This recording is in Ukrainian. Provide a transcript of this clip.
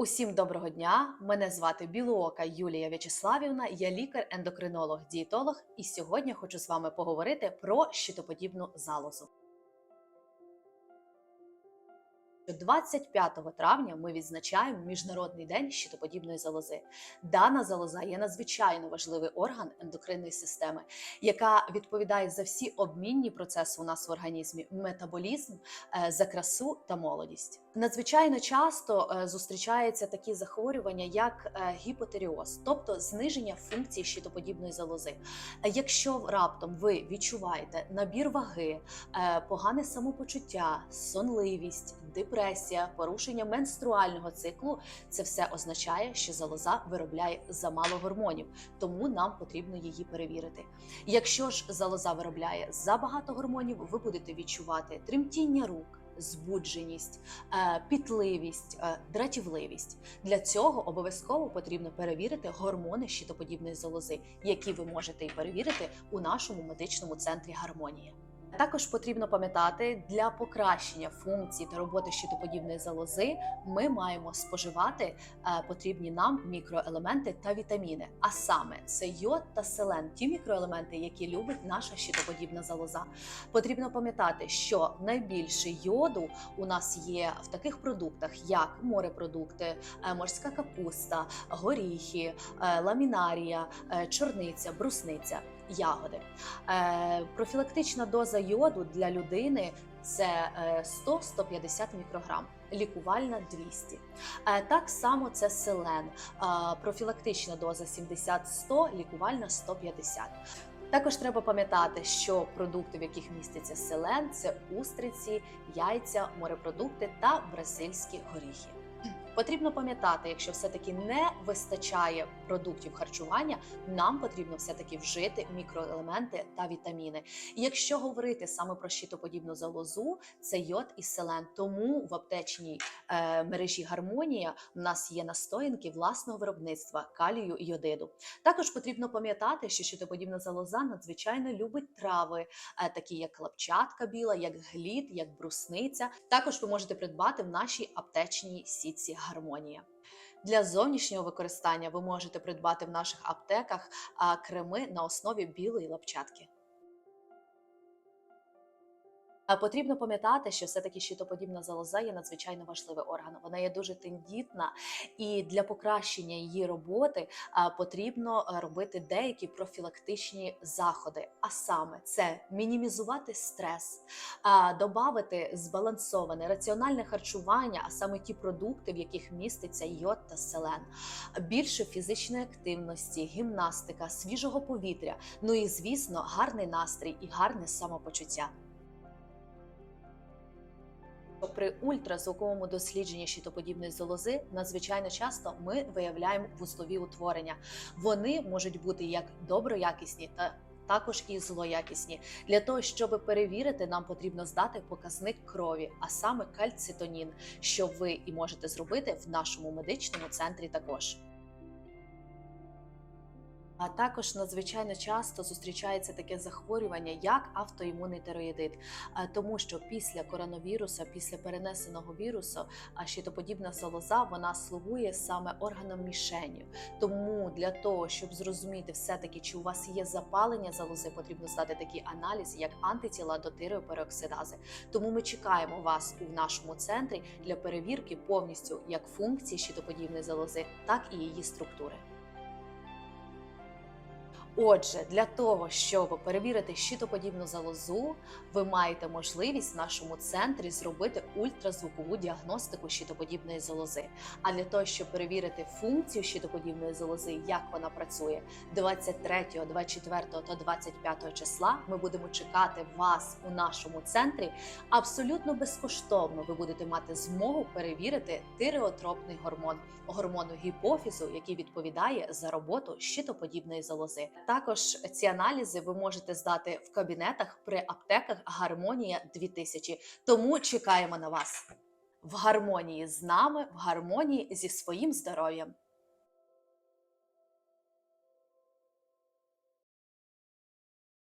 Усім доброго дня! Мене звати Білоока Юлія В'ячеславівна, я лікар-ендокринолог, дієтолог, і сьогодні хочу з вами поговорити про щитоподібну залозу. 25 травня ми відзначаємо Міжнародний день щитоподібної залози. Дана залоза є надзвичайно важливий орган ендокринної системи, яка відповідає за всі обмінні процеси у нас в організмі, метаболізм, е, за красу та молодість. Надзвичайно часто е, зустрічаються такі захворювання, як е, гіпотеріоз, тобто зниження функції щитоподібної залози. Е, Якщо раптом ви відчуваєте набір ваги, погане самопочуття, сонливість, депресія, порушення менструального циклу, це все означає, що залоза виробляє замало гормонів, тому нам потрібно її перевірити. Якщо ж залоза виробляє забагато гормонів, ви будете відчувати тремтіння рук. Збудженість, е, пітливість, е, дратівливість для цього обов'язково потрібно перевірити гормони щитоподібної залози, які ви можете і перевірити у нашому медичному центрі гармонія. Також потрібно пам'ятати, для покращення функцій та роботи щитоподібної залози ми маємо споживати е, потрібні нам мікроелементи та вітаміни. А саме це йод та селен, ті мікроелементи, які любить наша щитоподібна залоза. Потрібно пам'ятати, що найбільше йоду у нас є в таких продуктах, як морепродукти, е, морська капуста, горіхи, е, ламінарія, чорниця, брусниця, ягоди. Е, Профілактична доза йоду для людини це е, 100-150 мікрограм. Лікувальна 200. Е, Так само це селен. Е, Профілактична доза 70-100, лікувальна 150. Також треба пам'ятати, що продукти, в яких міститься селен, це устриці, яйця, морепродукти та бразильські горіхи. Потрібно пам'ятати, якщо все-таки не вистачає продуктів харчування, нам потрібно все-таки вжити мікроелементи та вітаміни. Якщо говорити саме про щитоподібну залозу, це йод і селен. Тому в аптечній е, мережі гармонія в нас є настоянки власного виробництва калію і йодиду. Також потрібно пам'ятати, що щитоподібна залоза надзвичайно любить трави, е, такі як клапчатка біла, як глід, як брусниця. Також ви можете придбати в нашій аптечній сітці гармонія. Для зовнішнього використання ви можете придбати в наших аптеках креми на основі білої лапчатки. Потрібно пам'ятати, що все-таки щитоподібна залоза є надзвичайно важливий орган. Вона є дуже тендітна, і для покращення її роботи потрібно робити деякі профілактичні заходи. А саме це мінімізувати стрес, додати збалансоване раціональне харчування, а саме ті продукти, в яких міститься йод та селен, більше фізичної активності, гімнастика, свіжого повітря. Ну і звісно, гарний настрій і гарне самопочуття. При ультразвуковому дослідженні щитоподібної залози надзвичайно часто ми виявляємо вузлові утворення. Вони можуть бути як доброякісні та також і злоякісні. Для того, щоб перевірити, нам потрібно здати показник крові, а саме кальцитонін, що ви і можете зробити в нашому медичному центрі також. А також надзвичайно часто зустрічається таке захворювання, як автоімунний тироїдит, А тому що після коронавіруса, після перенесеного вірусу, щитоподібна залоза вона слугує саме органом мішенью. Тому для того, щоб зрозуміти все-таки, чи у вас є запалення залози, потрібно здати такий аналіз, як антитіла до тиреопероксидази. Тому ми чекаємо вас у нашому центрі для перевірки повністю як функції щитоподібної залози, так і її структури. Отже, для того, щоб перевірити щитоподібну залозу, ви маєте можливість в нашому центрі зробити ультразвукову діагностику щитоподібної залози. А для того, щоб перевірити функцію щитоподібної залози, як вона працює, 23, 24 та 25 числа ми будемо чекати вас у нашому центрі абсолютно безкоштовно. Ви будете мати змогу перевірити тиреотропний гормон гормону гіпофізу, який відповідає за роботу щитоподібної залози. Також ці аналізи ви можете здати в кабінетах при аптеках Гармонія 2000. Тому чекаємо на вас в гармонії з нами, в гармонії зі своїм здоров'ям.